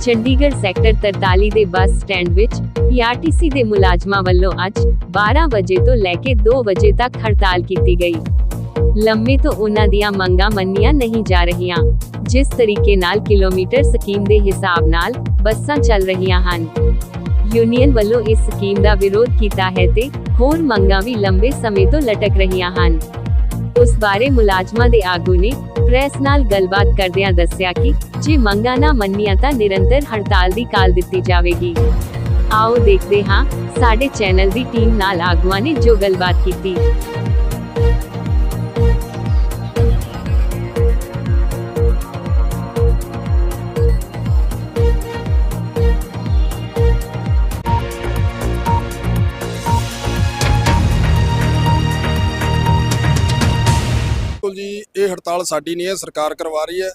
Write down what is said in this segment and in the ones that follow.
Chandigarh sector 43 ਦੇ bus stand ਵਿੱਚ PRTC ਦੇ ਮੁਲਾਜ਼ਮਾਂ ਵੱਲੋਂ ਅੱਜ 12 ਵਜੇ ਤੋਂ ਲੈ ਕੇ 2 ਵਜੇ ਤੱਕ ਹੜਤਾਲ ਕੀਤੀ ਗਈ। ਲੰਮੇ ਤੋਂ ਉਹਨਾਂ ਦੀਆਂ ਮੰਗਾਂ ਮੰਨੀਆਂ ਨਹੀਂ ਜਾ ਰਹੀਆਂ, ਜਿਸ ਤਰੀਕੇ ਨਾਲ ਕਿਲੋਮੀਟਰ ਸਕੀਮ ਦੇ ਹਿਸਾਬ ਨਾਲ ਬੱਸਾਂ ਚੱਲ ਰਹੀਆਂ ਹਨ। ਯੂਨੀਅਨ ਵੱਲੋਂ ਇਸ ਸਕੀਮ ਦਾ ਵਿਰੋਧ ਕੀਤਾ ਹੈ ਤੇ ਹੋਰ ਮੰਗਾਂ ਵੀ ਲੰਬੇ ਸਮੇਂ ਤੋਂ ਲਟਕ ਰਹੀਆਂ ਹਨ। ਉਸ ਬਾਰੇ ਮੁਲਾਜ਼ਮਾਂ ਦੇ ਆਗੂ ਨੇ ਪ੍ਰੈਸ ਨਾਲ ਗੱਲਬਾਤ ਕਰਦਿਆਂ ਦੱਸਿਆ ਕਿ ਜੇ ਮੰਗਾਂ ਨਾ ਮੰਨੀਆਂ ਤਾਂ ਨਿਰੰਤਰ ਹੜਤਾਲ ਦੀ ਕਾਲ ਦਿੱਤੀ ਜਾਵੇਗੀ। ਆਓ ਦੇਖਦੇ ਹਾਂ, ਸਾਡੇ ਚੈਨਲ ਦੀ ਟੀਮ ਨਾਲ ਆਗੂਆਂ ਨੇ ਜੋ ਗੱਲਬਾਤ ਕੀਤੀ। ਇਹ ਹੜਤਾਲ ਸਾਡੀ ਨਹੀਂ ਹੈ, ਸਰਕਾਰ ਕਰਵਾ ਰਹੀ ਹੈ।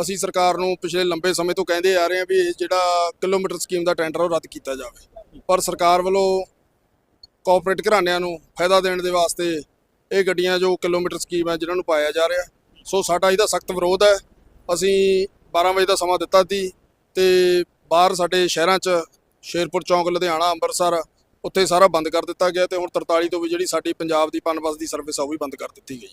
ਅਸੀਂ ਸਰਕਾਰ ਨੂੰ ਪਿਛਲੇ ਲੰਬੇ ਸਮੇਂ ਤੋਂ ਕਹਿੰਦੇ ਆ ਰਹੇ ਹਾਂ ਵੀ ਇਹ ਜਿਹੜਾ ਕਿਲੋਮੀਟਰ ਸਕੀਮ ਦਾ ਟੈਂਡਰ ਉਹ ਰੱਦ ਕੀਤਾ ਜਾਵੇ। ਪਰ ਸਰਕਾਰ ਵੱਲੋਂ ਕੋਆਪਰੇਟ ਘਰਾਣਿਆਂ ਨੂੰ ਫਾਇਦਾ ਦੇਣ ਦੇ ਵਾਸਤੇ ਇਹ ਗੱਡੀਆਂ ਜੋ ਕਿਲੋਮੀਟਰ ਸਕੀਮ ਹੈ, ਜਿਹਨਾਂ ਨੂੰ ਪਾਇਆ ਜਾ ਰਿਹਾ। ਸੋ ਸਾਡਾ ਇਹਦਾ ਸਖਤ ਵਿਰੋਧ ਹੈ। ਅਸੀਂ 12 ਵਜੇ ਦਾ ਸਮਾਂ ਦਿੱਤਾ ਸੀ ਤੇ ਬਾਹਰ ਸਾਡੇ ਸ਼ਹਿਰਾਂ 'ਚ ਸ਼ੇਰਪੁਰ ਚੌਂਕ, ਲੁਧਿਆਣਾ, ਅੰਮ੍ਰਿਤਸਰ, ਉੱਥੇ ਸਾਰਾ ਬੰਦ ਕਰ ਦਿੱਤਾ ਗਿਆ ਤੇ ਹੁਣ 43 ਤੋਂ ਵੀ ਜਿਹੜੀ ਸਾਡੀ ਪੰਜਾਬ ਦੀ ਪਨਬਸ ਦੀ ਸਰਵਿਸ ਆ, ਉਹ ਵੀ ਬੰਦ ਕਰ ਦਿੱਤੀ ਗਈ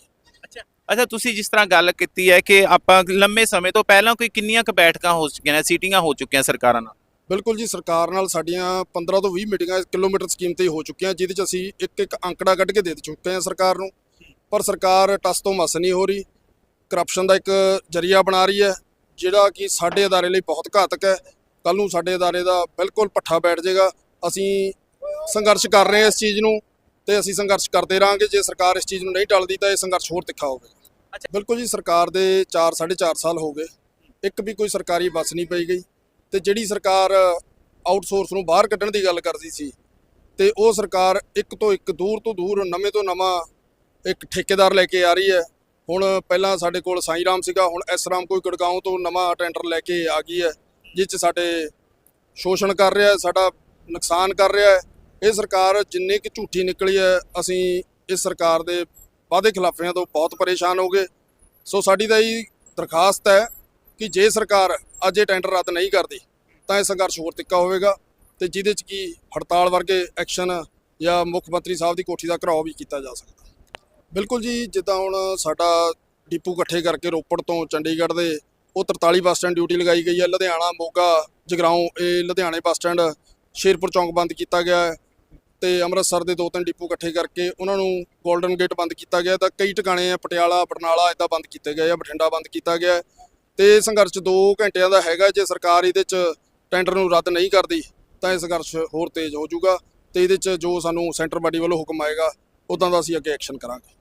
ਅੱਛਾ। ਤੁਸੀਂ ਜਿਸ ਤਰ੍ਹਾਂ ਗੱਲ ਕੀਤੀ ਹੈ ਕਿ ਆਪਾਂ ਲੰਮੇ ਸਮੇਂ ਤੋਂ ਪਹਿਲਾਂ ਕੋਈ ਕਿੰਨੀਆਂ ਕੁ ਬੈਠਕਾਂ ਹੋ ਚੁੱਕੀਆਂ ਨੇ ਸੀਟਿੰਗਾਂ ਹੋ ਚੁੱਕੀਆਂ ਸਰਕਾਰਾਂ ਨਾਲ? ਬਿਲਕੁਲ ਜੀ, ਸਰਕਾਰ ਨਾਲ ਸਾਡੀਆਂ 15 ਤੋਂ 20 ਮੀਟਿੰਗਾਂ ਕਿਲੋਮੀਟਰ ਸਕੀਮ ਤੇ ਹੋ ਚੁੱਕੀਆਂ, ਜਿਹਦੇ ਚ ਅਸੀਂ ਇੱਕ ਇੱਕ ਅੰਕੜਾ ਕੱਢ ਕੇ ਦੇ ਚੁੱਕੇ ਹਾਂ ਸਰਕਾਰ ਨੂੰ। ਪਰ ਸਰਕਾਰ ਟਸ ਤੋਂ ਮਸ ਨਹੀਂ ਹੋ ਰਹੀ। ਕਰਪਸ਼ਨ ਦਾ ਇੱਕ ਜਰੀਆ ਬਣਾ ਰਹੀ ਹੈ, ਜਿਹੜਾ ਕਿ ਸਾਡੇ ਅਦਾਰੇ ਲਈ ਬਹੁਤ ਘਾਤਕ ਹੈ। ਕੱਲ ਨੂੰ ਸਾਡੇ ਅਦਾਰੇ ਦਾ ਬਿਲਕੁਲ ਪੱਠਾ ਬੈਠ ਜਾਏਗਾ। ਅਸੀਂ ਸੰਘਰਸ਼ ਕਰ ਰਹੇ ਹਾਂ ਇਸ ਚੀਜ਼ ਨੂੰ। ਤੇ ਅਸੀਂ ਸੰਘਰਸ਼ ਕਰਦੇ ਰਹਾਂਗੇ ਜੇ ਸਰਕਾਰ ਇਸ ਚੀਜ਼ ਨੂੰ ਨਹੀਂ ਟਲਦੀ ਤਾਂ ਇਹ ਸੰਘਰਸ਼ ਹੋਰ ਤਿੱਖਾ ਹੋਵੇਗਾ। ਬਿਲਕੁਲ ਜੀ ਸਰਕਾਰ ਦੇ 4 4.5 ਸਾਲ ਹੋ ਗਏ। ਇੱਕ ਵੀ ਕੋਈ ਸਰਕਾਰੀ ਬੱਸ ਨਹੀਂ ਪਈ ਗਈ। ਤੇ ਜਿਹੜੀ ਸਰਕਾਰ ਆਊਟਸੋਰਸ ਨੂੰ ਬਾਹਰ ਕੱਢਣ ਦੀ ਗੱਲ ਕਰਦੀ ਸੀ ਤੇ ਉਹ ਸਰਕਾਰ ਇੱਕ ਤੋਂ ਇੱਕ ਦੂਰ ਤੋਂ ਦੂਰ ਨਵੇਂ ਤੋਂ ਨਵਾਂ ਇੱਕ ਠੇਕੇਦਾਰ ਲੈ ਕੇ ਆ ਰਹੀ ਹੈ। ਹੁਣ ਪਹਿਲਾਂ ਸਾਡੇ ਕੋਲ ਸਾਈਂ ਰਾਮ ਸੀਗਾ ਹੁਣ ਐਸ ਰਾਮ ਕੋਈ ਗੁੜਗਾਉਂ ਤੋਂ ਨਵਾਂ ਟੈਂਡਰ ਲੈ ਕੇ ਆ ਗਈ ਹੈ ਜਿਸ 'ਚ ਸਾਡੇ ਸ਼ੋਸ਼ਣ ਕਰ ਰਿਹਾ ਹੈ ਸਾਡਾ ਨੁਕਸਾਨ ਕਰ ਰਿਹਾ ਹੈ। ਇਹ ਸਰਕਾਰ ਜਿੰਨੀ ਕਿ ਝੂਠੀ ਨਿਕਲੀ ਹੈ, ਅਸੀਂ ਇਸ ਸਰਕਾਰ ਦੇ ਵਾਅਦੇ ਖਿਲਾਫਿਆਂ ਤੋਂ ਬਹੁਤ ਪਰੇਸ਼ਾਨ ਹੋ ਗਏ ਸੋ ਸਾਡੀ ਤਾਂ ਇਹ ਦਰਖਾਸਤ ਹੈ ਕਿ ਜੇ ਸਰਕਾਰ ਅੱਜ ਇਹ ਟੈਂਡਰ ਰੱਦ ਨਹੀਂ ਕਰਦੀ, ਤਾਂ ਇਹ ਸੰਘਰਸ਼ ਹੋਰ ਤਿੱਕਾ ਹੋਵੇਗਾ ਤੇ ਜਿਹਦੇ 'ਚ ਕੀ ਹੜਤਾਲ ਵਰਗੇ ਐਕਸ਼ਨ ਜਾਂ ਮੁੱਖ ਮੰਤਰੀ ਸਾਹਿਬ ਦੀ ਕੋਠੀ ਦਾ ਘਰਾਓ ਵੀ ਕੀਤਾ ਜਾ ਸਕਦਾ। ਬਿਲਕੁਲ ਜੀ, ਜਿੱਦਾਂ ਹੁਣ ਸਾਡਾ ਡਿਪੂ ਇਕੱਠੇ ਕਰਕੇ ਰੋਪੜ ਤੋਂ ਚੰਡੀਗੜ੍ਹ ਦੇ, ਉਹ 43 ਬੱਸ ਸਟੈਂਡ ਡਿਊਟੀ ਲਗਾਈ ਗਈ ਹੈ। ਲੁਧਿਆਣਾ, ਮੋਗਾ, ਜਗਰਾਉਂ, ਇਹ ਲੁਧਿਆਣੇ ਬੱਸ ਸਟੈਂਡ ਸ਼ੇਰਪੁਰ ਚੌਂਕ ਬੰਦ ਕੀਤਾ ਗਿਆ ਹੈ। ਤੇ ਅੰਮ੍ਰਿਤਸਰ ਦੇ ਦੋ ਤਿੰਨ ਡਿਪੂ ਇਕੱਠੇ ਕਰਕੇ ਉਹਨਾਂ ਨੂੰ 골ਡਨ ਗੇਟ ਬੰਦ ਕੀਤਾ ਗਿਆ ਤਾਂ ਕਈ ਟਿਕਾਣੇ ਆ, ਪਟਿਆਲਾ ਬਰਨਾਲਾ ਇਦਾਂ ਬੰਦ ਕੀਤੇ ਗਏ ਆ, ਬਠਿੰਡਾ ਬੰਦ ਕੀਤਾ ਗਿਆ ਹੈ। ਤੇ ਸੰਘਰਸ਼ 2 ਘੰਟਿਆਂ ਦਾ ਹੈਗਾ, ਜੇ ਸਰਕਾਰ ਇਹਦੇ 'ਚ ਟੈਂਡਰ ਨੂੰ ਰੱਦ ਨਹੀਂ ਕਰਦੀ, ਤਾਂ ਇਹ ਸੰਘਰਸ਼ ਹੋਰ ਤੇਜ਼ ਹੋ ਜਾਊਗਾ ਤੇ ਇਹਦੇ 'ਚ ਜੋ ਸਾਨੂੰ ਸੈਂਟਰ ਬਾਡੀ ਵੱਲੋਂ ਹੁਕਮ ਆਏਗਾ ਉਦਾਂ ਦਾ ਅਸੀਂ ਅੱਗੇ ਐਕਸ਼ਨ ਕਰਾਂਗੇ